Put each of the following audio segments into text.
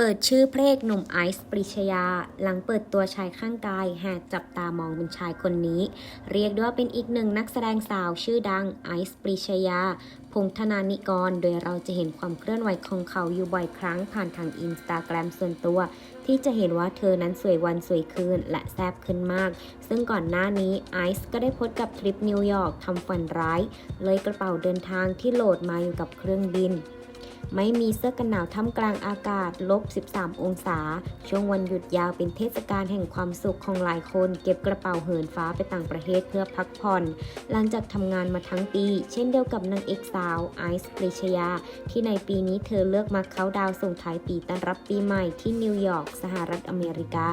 เปิดชื่อเพลงหนุ่มไอซ์ปริชยา หลังเปิดตัวชายข้างกายแหกจับตามองเป็นชายคนนี้ เรียกได้ว่าเป็นอีกหนึ่งนักแสดงสาวชื่อดังไอซ์ปริชยา พงษ์ธนานิกร โดยเราจะเห็นความเคลื่อนไหวของเขาอยู่บ่อยครั้งผ่านทางอินสตาแกรมส่วนตัว ที่จะเห็นว่าเธอนั้นสวยวันสวยคืนและแซ่บขึ้นมาก ซึ่งก่อนหน้านี้ไอซ์ก็ได้โพสต์กับทริปนิวยอร์กทำฝันร้าย เลยกระเป๋าเดินทางที่โหลดมาอยู่กับเครื่องบิน ไม่มีเสื้อกันหนาวท่ามกลางอากาศลบ 13 องศา ช่วงวันหยุดยาวเป็นเทศกาลแห่งความสุขของหลายคน เก็บกระเป๋าเหินฟ้าไปต่างประเทศเพื่อพักผ่อน หลังจากทำงานมาทั้งปี เช่นเดียวกับนางเอกสาวไอซ์ปริชยา ที่ในปีนี้เธอเลือกมาเข้าดาวส่งท้ายปีต้อนรับปีใหม่ที่นิวยอร์กสหรัฐอเมริกา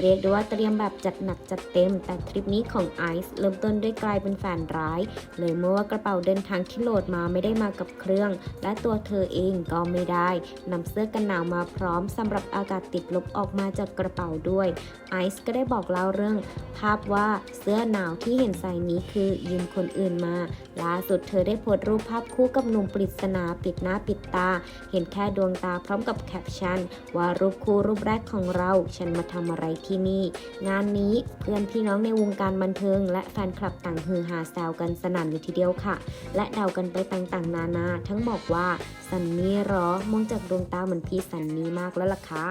เรียกได้ว่าเตรียมแบบจัดหนักจัดเต็ม แต่ทริปนี้ของไอซ์เริ่มต้นด้วยกลายเป็นแฟนร้าย เลยเมื่อว่ากระเป๋าเดินทางที่โหลดมาไม่ได้มากับเครื่อง และตัวเธอเองก็ไม่ได้นำเสื้อกันหนาวมาพร้อมสำหรับอากาศติดลบออกมาจากกระเป๋าด้วย ไอซ์ก็ได้บอกเล่าเรื่อง ภาพว่าเสื้อหนาวที่เห็นใส่นี้คือยืมคนอื่นมา ล่าสุดเธอได้โพสต์รูปภาพคู่กับหนุ่มปริศนาปิดหน้าปิดตา เห็นแค่ดวงตาพร้อมกับแคปชั่น ว่ารูปคู่รูปแรกของเราฉันมาทำอะไรที่นี่ งานนี้เพื่อนพี่น้องในวงการบันเทิง และแฟนคลับต่างฮือฮาแซวกันสนั่นเลยทีเดียวค่ะ และเดากันไปต่างๆนานา ทั้งบอกว่าสันนี่หรอ มองจากดวงตาเหมือนพี่สันนี้มากแล้วล่ะค่ะ